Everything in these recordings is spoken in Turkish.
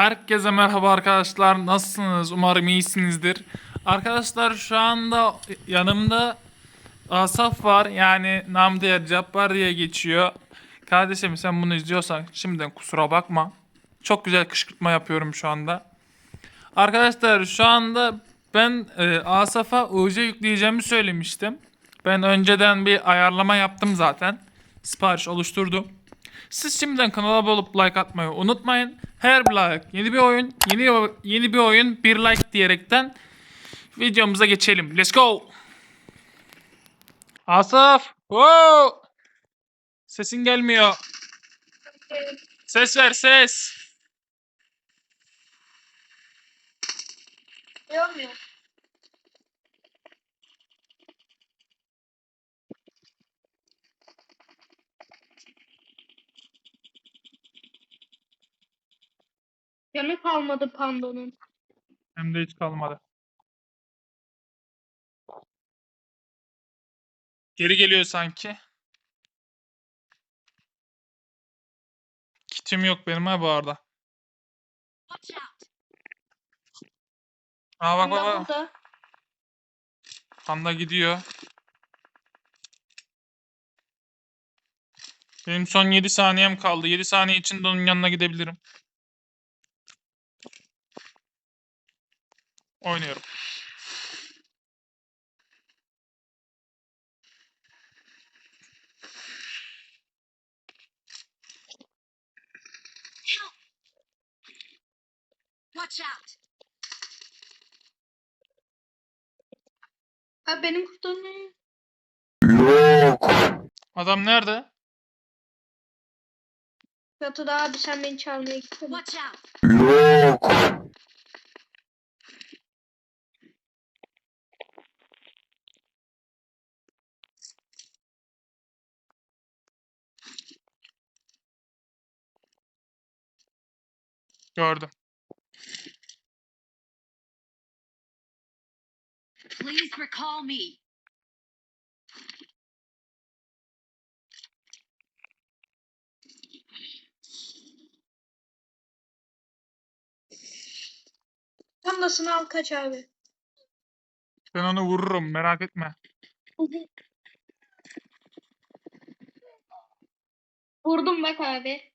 Herkese merhaba arkadaşlar. Nasılsınız? Umarım iyisinizdir. Arkadaşlar şu anda yanımda Asaf var. Yani nam diğer Cabbar diye geçiyor. Kardeşim sen bunu izliyorsan şimdiden kusura bakma. Çok güzel kışkırtma yapıyorum şu anda. Arkadaşlar şu anda ben e, Asaf'a UC yükleyeceğimi söylemiştim. Ben önceden bir ayarlama yaptım zaten. Sipariş oluşturdum. Siz şimdiden kanala abone olup like atmayı unutmayın. Her bir like yeni bir oyun, yeni yeni bir oyun, bir like diyerekten videomuza geçelim. Let's go. Asaf. Wow. Sesin gelmiyor. Ses ver ses. Görmüyor. Yanı kalmadı pandanın. Hem de hiç kalmadı. Geri geliyor sanki. Kitim yok benim ha bu arada. Aa bak bak Panda bak. burada. Panda gidiyor. Benim son 7 saniyem kaldı. 7 saniye içinde onun yanına gidebilirim. Oynuyorum. Watch out! Ha benim kurtarmam. Adam nerede? Yatıda abi sen beni çalmaya gittin. Watch out! Gördüm. Please recall me. Pandasını al kaç abi. Ben onu vururum merak etme. Vurdum bak abi.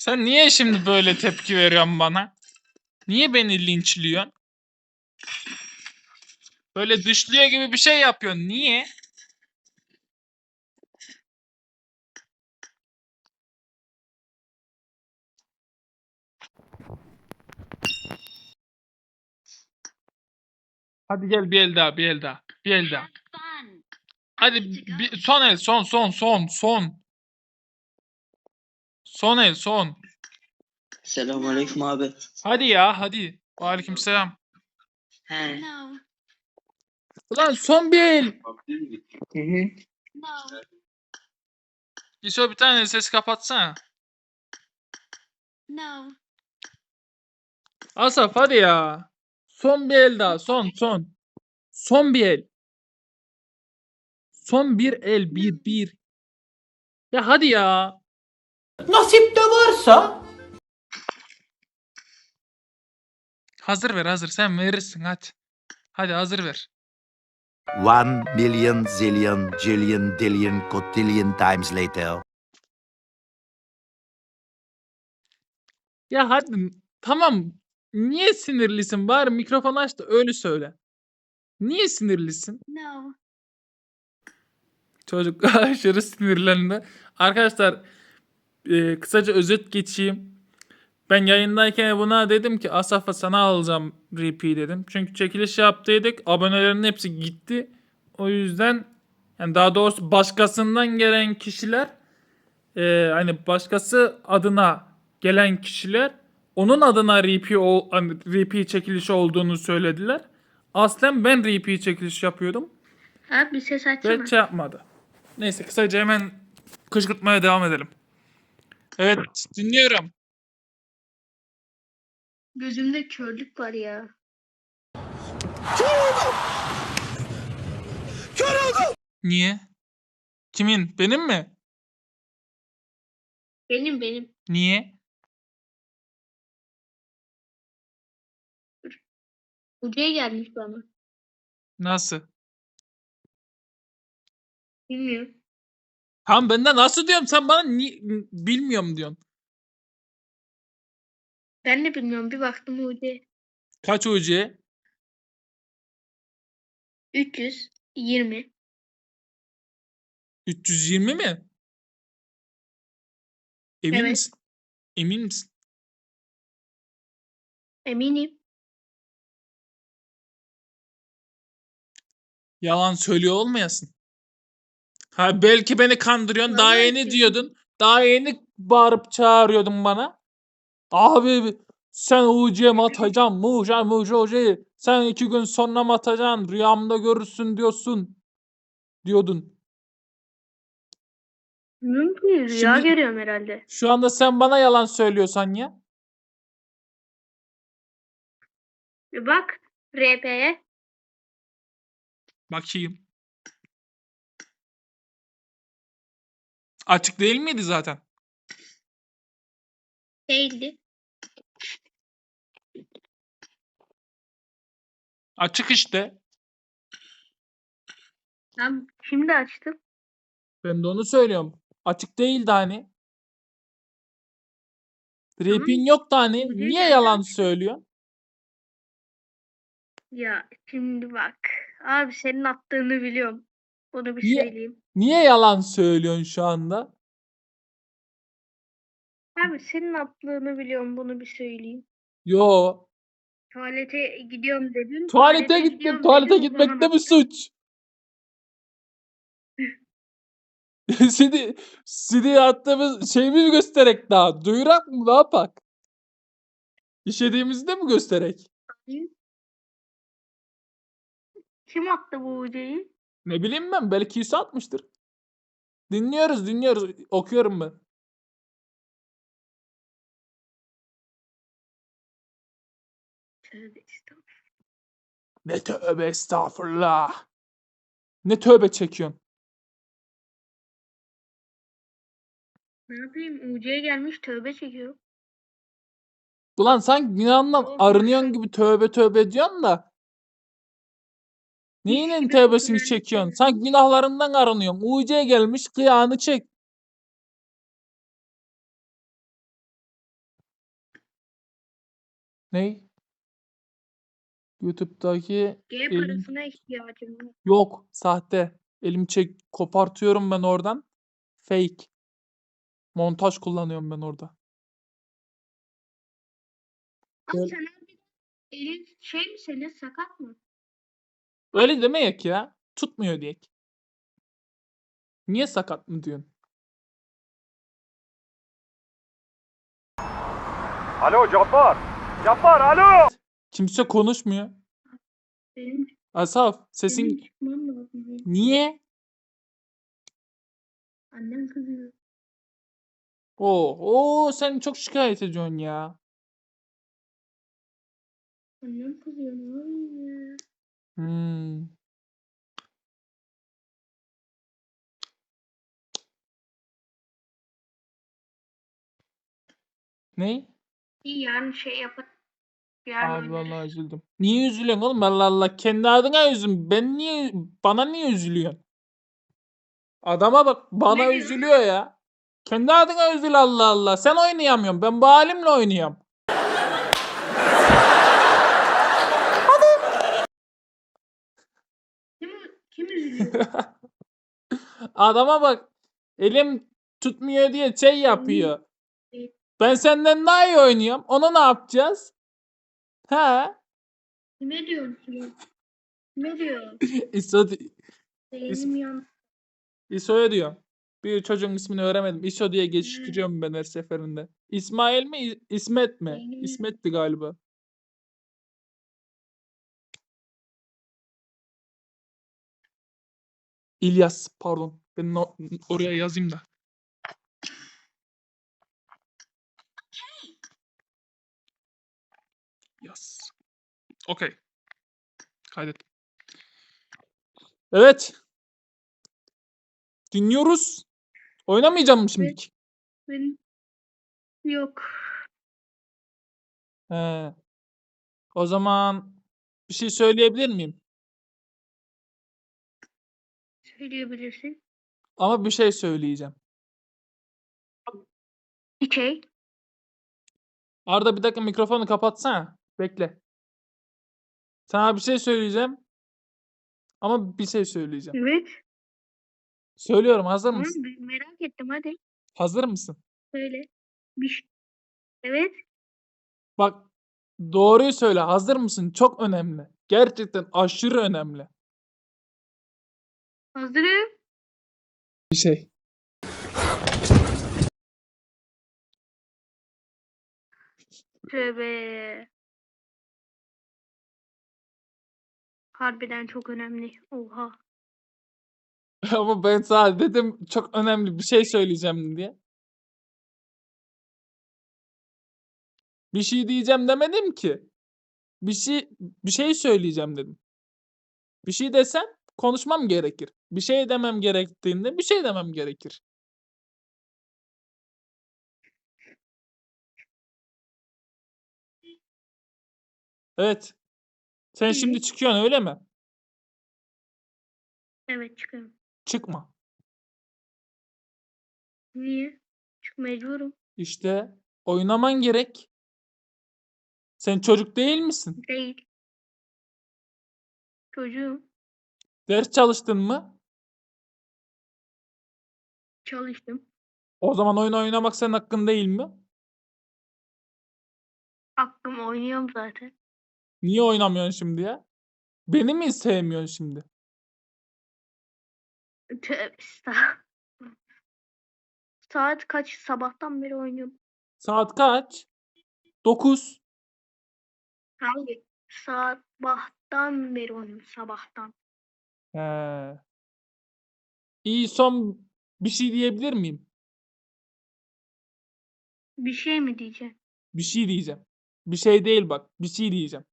Sen niye şimdi böyle tepki veriyorsun bana? Niye beni linçliyorsun? Böyle dışlıyor gibi bir şey yapıyorsun. Niye? Hadi gel bir el daha, bir el daha, bir el daha. Hadi bir, son el, son, son, son, son. Son el, son. Selamünaleyküm abi. Hadi ya, hadi. Aleykümselam. He. No, Ulan son bir el. Hı hı. no. İso bir tane ses kapatsana. No. Asaf hadi ya. Son bir el daha. Son son. Son bir el. Son bir el. Bir bir. Ya hadi ya. Nasip de varsa Hazır ver hazır. Sen verirsin hadi. Hadi hazır ver. One million zillion jillion dillion cotillion times later. Ya hadi. Tamam. Niye sinirlisin? Bari mikrofon aç da öyle söyle. Niye sinirlisin? No. Çocuk aşırı sinirlendi. Arkadaşlar e, kısaca özet geçeyim. Ben yayındayken buna dedim ki Asaf'a sana alacağım RP dedim. Çünkü çekiliş yaptıydık. Abonelerin hepsi gitti. O yüzden yani daha doğrusu başkasından gelen kişiler e, hani başkası adına gelen kişiler onun adına RP, ol, hani RP çekilişi olduğunu söylediler. Aslen ben RP çekiliş yapıyordum. Abi ses açsana. Ve şey yapmadı. Neyse kısaca hemen kışkırtmaya devam edelim. Evet dinliyorum. Gözümde körlük var ya. Niye? Kimin? Benim mi? Benim benim. Niye? Hocaya gelmiş bana. Nasıl? Bilmiyorum. Tamam ben de nasıl diyorum sen bana ni- bilmiyorum diyorsun. Ben de bilmiyorum. Bir baktım hocaya. Kaç UC? 320. 320 mi? Emin Evet. misin? Emin misin? Eminim. Yalan söylüyor olmayasın. Ha belki beni kandırıyorsun. Daha yeni diyordun. Daha yeni bağırıp çağırıyordun bana. Abi sen UC'ye mi atacaksın? Muca muca hocayı. Sen iki gün sonra mı atacaksın? Rüyamda görürsün diyorsun. Diyordun. Ki. Rüya Şimdi- görüyorum herhalde. Şu anda sen bana yalan söylüyorsan ya. Bir bak. RP'ye. Bakayım. Açık değil miydi zaten? Değildi. Açık işte. Ben şimdi açtım. Ben de onu söylüyorum. Açık değildi hani. Rapin yok da hani. Niye yalan zaten. söylüyorsun? Ya şimdi bak. Abi senin attığını biliyorum. Onu bir Niye? söyleyeyim. Niye yalan söylüyorsun şu anda? Abi senin attığını biliyorum. Bunu bir söyleyeyim. Yo. Tuvalete gidiyorum dedin. Tuvalete gittim. gidiyorum Tuvalete dedin, gitmek de mi suç? Sidi, Sidi attığımız şey mi gösterek daha? Duyurak mı? Ne yapak? İşediğimizi de mi gösterek? Kim attı bu hocayı? Ne bileyim ben. Belki Yusuf atmıştır. Dinliyoruz, dinliyoruz. Okuyorum ben. Tövbe. Ne tövbe estağfurullah. Ne tövbe çekiyorsun? Ne yapayım? UC'ye gelmiş tövbe çekiyor. Ulan sen günahından arınıyorsun gibi tövbe tövbe diyorsun da. Neyinin tövbesini çekiyorsun? Sen günahlarından arınıyorsun. UC gelmiş kıyağını çek. Ney? YouTube'daki G Elim- parasına ihtiyacım var. yok sahte. Elimi çek kopartıyorum ben oradan. Fake. Montaj kullanıyorum ben orada. Abi Böyle- sen abi elin şey mi senin sakat mı? Öyle demeyek ya. Tutmuyor diyek. Niye sakat mı diyorsun? Alo Cabbar. Cabbar alo. Kimse konuşmuyor. Benim, Asaf sesin benim çıkmam lazım. niye? Annem kızıyor. Oo, oo sen çok şikayet ediyorsun ya. Annem kızıyor. Ne oluyor ya? Hmm. Ne? İyi yarın şey yapar. Yarın Abi oynarız. vallahi üzüldüm. Niye üzülüyorsun oğlum? Allah Allah. Kendi adına üzüm. Ben niye bana niye üzülüyorsun? Adama bak bana Ne üzülüyor ya. Kendi adına üzül Allah Allah. Sen oynayamıyorsun. Ben bu halimle oynuyorum. Kim, kim üzülüyor? Adama bak. Elim tutmuyor diye şey yapıyor. Ben senden daha iyi oynuyorum. Onu ne yapacağız? He? Kime diyorsun kime? Kime diyor? İso, Benim yan. İso'ya diyor. Bir çocuğun ismini öğrenemedim. İso diye geçiştiriyorum ben her seferinde. İsmail mi? İ- İsmet mi? Benim- İsmet'ti galiba. İlyas pardon. Ben no- oraya yazayım da. Yaz. Okey. Kaydet. Evet. Dinliyoruz. Oynamayacağım mı şimdi? Yok. He. O zaman bir şey söyleyebilir miyim? Söyleyebilirsin. Ama bir şey söyleyeceğim. Bir şey. Arda bir dakika mikrofonu kapatsana. Bekle. Sana bir şey söyleyeceğim. Ama bir şey söyleyeceğim. Evet. Söylüyorum hazır Tamam, mısın? merak ettim hadi. Hazır mısın? Söyle. Bir şey. Evet. Bak doğruyu söyle. Hazır mısın? Çok önemli. Gerçekten aşırı önemli. Hazırım. Bir şey. Tövbe. Harbiden çok önemli. Oha. Ama ben sana dedim çok önemli bir şey söyleyeceğim diye. Bir şey diyeceğim demedim ki. Bir şey bir şey söyleyeceğim dedim. Bir şey desem konuşmam gerekir. Bir şey demem gerektiğinde bir şey demem gerekir. Evet. Sen şimdi çıkıyorsun öyle mi? Evet çıkıyorum. Çıkma. Niye? Çık mecburum. İşte oynaman gerek. Sen çocuk değil misin? Değil. Çocuğum. Ders çalıştın mı? Çalıştım. O zaman oyun oynamak senin hakkın değil mi? Aklım oynuyorum zaten. Niye oynamıyorsun şimdi ya? Beni mi sevmiyorsun şimdi? Tövbe estağfurullah. Saat kaç? Sabahtan beri oynuyorum. Saat kaç? 9. Hayır. Sabahtan beri oynuyorum. Sabahtan. He. İyi son bir şey diyebilir miyim? Bir şey mi diyeceksin? Bir şey diyeceğim. Bir şey değil bak. Bir şey diyeceğim.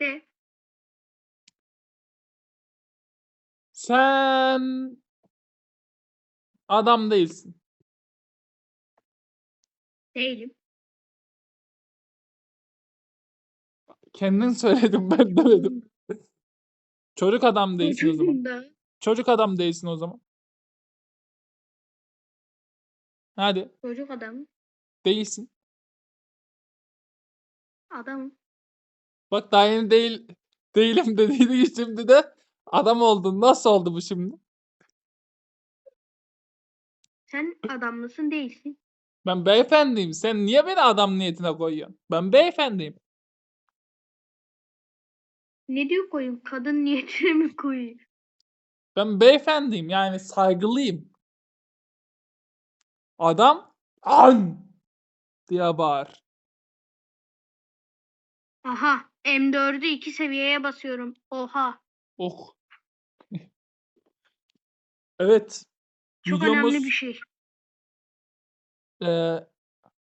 De. Sen adam değilsin. Değilim. Kendin söyledin ben demedim. Çocuk adam değilsin o zaman. Çocuk adam değilsin o zaman. Hadi Çocuk adam. değilsin. Adam. Bak daha yeni değil değilim dediydi şimdi de adam oldun. Nasıl oldu bu şimdi? Sen adam mısın değilsin. Ben beyefendiyim. Sen niye beni adam niyetine koyuyorsun? Ben beyefendiyim. Ne diyor koyayım? Kadın niyetine mi koyayım? Ben beyefendiyim. Yani saygılıyım. Adam an diye bağır. Aha. M4'ü iki seviyeye basıyorum. Oha. Oh. Evet. Çok videomuz, önemli bir şey. eee,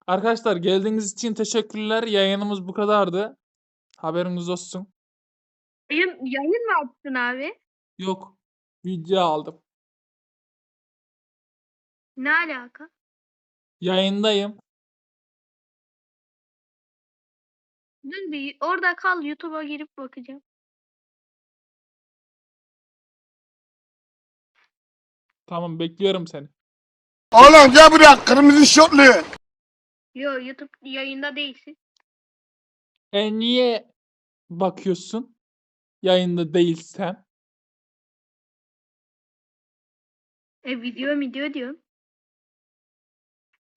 arkadaşlar geldiğiniz için teşekkürler. Yayınımız bu kadardı. Haberiniz olsun. Yayın, yayın mı açtın abi? Yok. Video aldım. Ne alaka? Yayındayım. Dur bir orada kal YouTube'a girip bakacağım. Tamam bekliyorum seni. Oğlum gel buraya kırmızı şortlu. Yo YouTube yayında değilsin. E niye bakıyorsun? Yayında değilsen. E video video diyorum.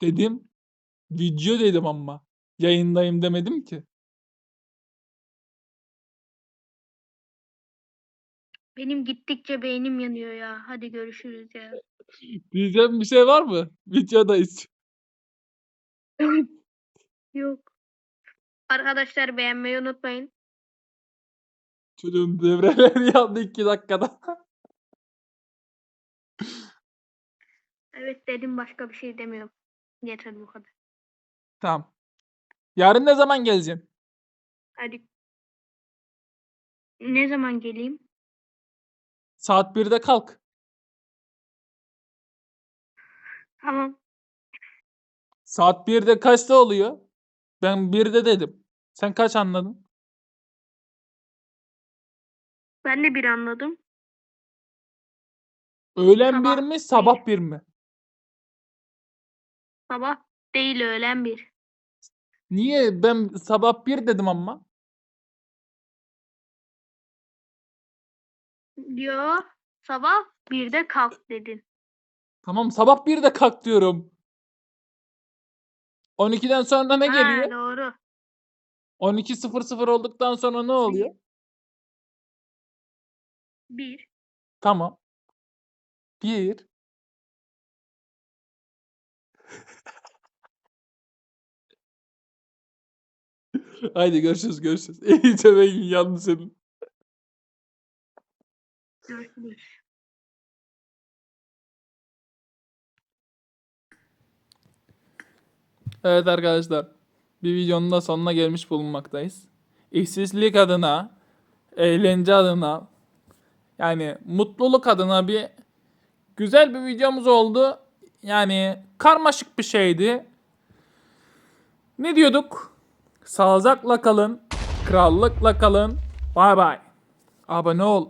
Dedim. Video dedim ama. Yayındayım demedim ki. Benim gittikçe beynim yanıyor ya. Hadi görüşürüz ya. Diyeceğim bir şey var mı? Videodayız. Yok. Arkadaşlar beğenmeyi unutmayın. Çocuğun devreleri yandı iki dakikada. Evet dedim başka bir şey demiyorum. Yeter bu kadar. tamam. Yarın ne zaman geleceksin? Hadi. Ne zaman geleyim? Saat 1'de kalk. Tamam. Saat 1'de kaçta oluyor? Ben 1'de dedim. Sen kaç anladın? Ben de bir anladım. Öğlen Sabah 1 mi, bir. sabah 1 mi? Sabah değil öğlen bir. Niye ben sabah 1 dedim ama? Yo sabah birde kalk dedin. Tamam sabah 1'de kalk diyorum. 12'den sonra ne Ha, geliyor? doğru. 12.00 olduktan sonra ne oluyor? Bir. Tamam. 1 Haydi görüşürüz görüşürüz. İyice ben yandı senin. Görüşürüz. Evet arkadaşlar. Bir videonun da sonuna gelmiş bulunmaktayız. İşsizlik adına, eğlence adına, yani mutluluk adına bir güzel bir videomuz oldu. Yani karmaşık bir şeydi. Ne diyorduk? Sağlıcakla kalın, krallıkla kalın. Bay bay. Abone ol.